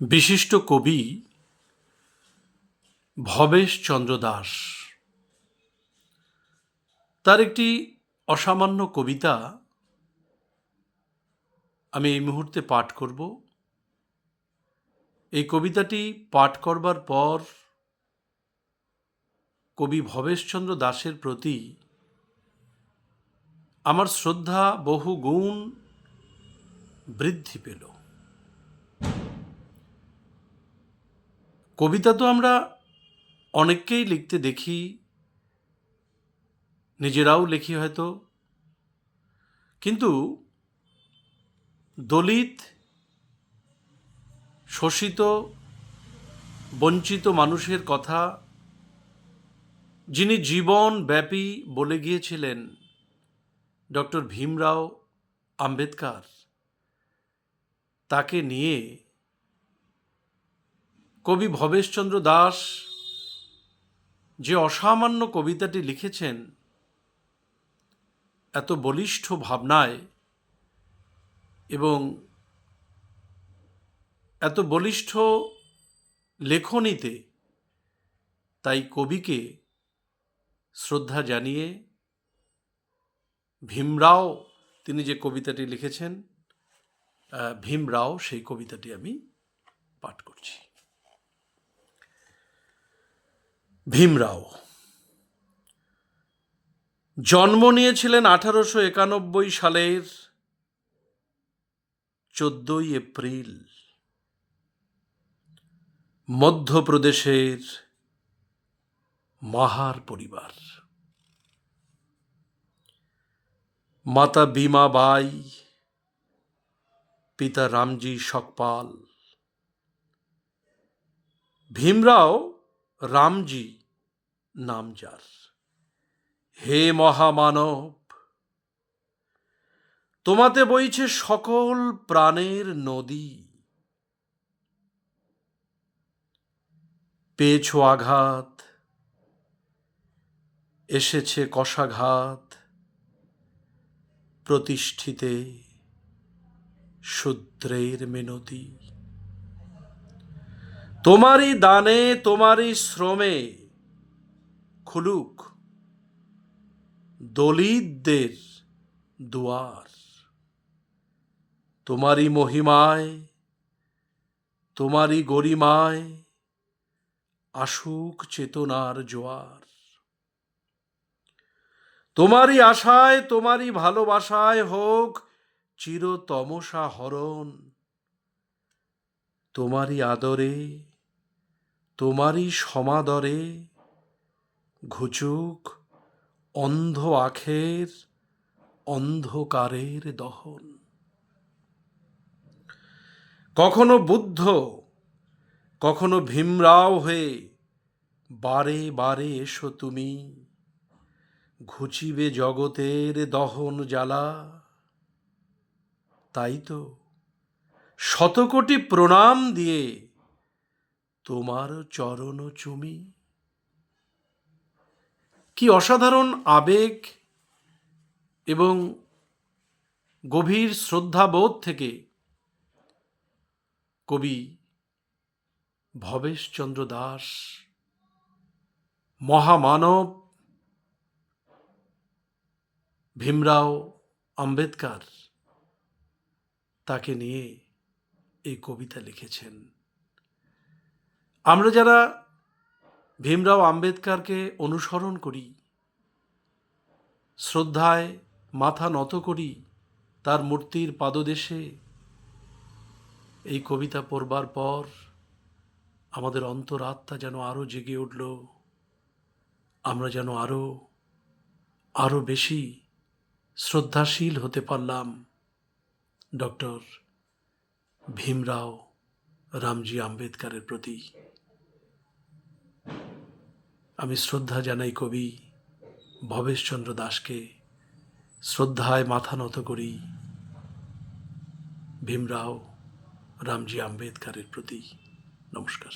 বিশিষ্ট কবি ভবেশ চন্দ্র দাস। তার একটি অসামান্য কবিতা আমি এই মুহূর্তে পাঠ করব। এই কবিতাটি পাঠ করবার পর কবি ভবেশচন্দ্র দাসের প্রতি আমার শ্রদ্ধা বহু গুণ বৃদ্ধি পেল। কবিতা তো আমরা অনেককেই লিখতে দেখি, নিজেরাও লিখি হয়তো। কিন্তু দলিত, শোষিত, বঞ্চিত মানুষের কথা যিনি জীবন ব্যাপী বলে গিয়েছিলেন, ডক্টর ভীমরাও আম্বেদকর, তাকে নিয়ে কবি ভবেশচন্দ্র দাস যে অসামান্য কবিতাটি লিখেছেন, এত বলিষ্ঠ ভাবনায় এবং এত বলিষ্ঠ লেখনীতে তাই কবিকে শ্রদ্ধা জানিয়ে ভীমরাও তিনি যে কবিতাটি লিখেছেন ভীমরাও সেই কবিতাটি আমি পাঠ করছি। ভীমরাও। জন্ম নিয়েছিলেন আঠারোশো একানব্বই সালের চোদ্দই এপ্রিল। মধ্যপ্রদেশের মাহার পরিবার। মাতা বিমা বাই, পিতা রামজি সকপাল। ভীমরাও রামজি নাম যার। হে মহামানব, তোমাতে বইছে সকল প্রাণের নদী। পেয়েছ আঘাত, এসেছে কষাঘাত, প্রতিষ্ঠিতে শূদ্রের মিনতি। তোমারই দানে, তোমারই শ্রমে খুলুক। দলিতদের দুয়ার। তোমারই মহিমায়, তোমারই গরিমায় আসুক চেতনার জোয়ার। তোমারই আশায়, তোমারই ভালোবাসায় হোক চিরতমসা হরণ। তোমারই আদরে, তোমারই সমাদরে ঘুচুক অন্ধ আখের, অন্ধকারের দহন। কখনো বুদ্ধ, কখনো ভীমরাও হয়ে বারে বারে এসো তুমি, ঘুচিবে জগতের দহন জ্বালা। তাই তো শতকোটি প্রণাম দিয়ে তোমার চরণ চুমি। কি অসাধারণ আবেগ এবং গভীর শ্রদ্ধাবোধ থেকে কবি ভবেশচন্দ্র দাস, মহামানব ভীমরাও আম্বেদকর তাকে নিয়ে এই কবিতা লিখেছেন। আমরা যারা ভীমরাও আম্বেদকারকে অনুসরণ করি। শ্রদ্ধায় মাথা নত করি তার মূর্তির পাদদেশে। এই কবিতা পড়বার পর আমাদের অন্তরাত্মা যেন আরও জেগে উঠল। আমরা যেন আরও আরও বেশি শ্রদ্ধাশীল হতে পারলাম। ডক্টর ভীমরাও রামজি আম্বেদকারের প্রতি। আমি শ্রদ্ধা জানাই কবি ভবেশচন্দ্র দাসকে শ্রদ্ধায় মাথা নত করি ভীমরাও রামজি আম্বেদকারের প্রতি। নমস্কার।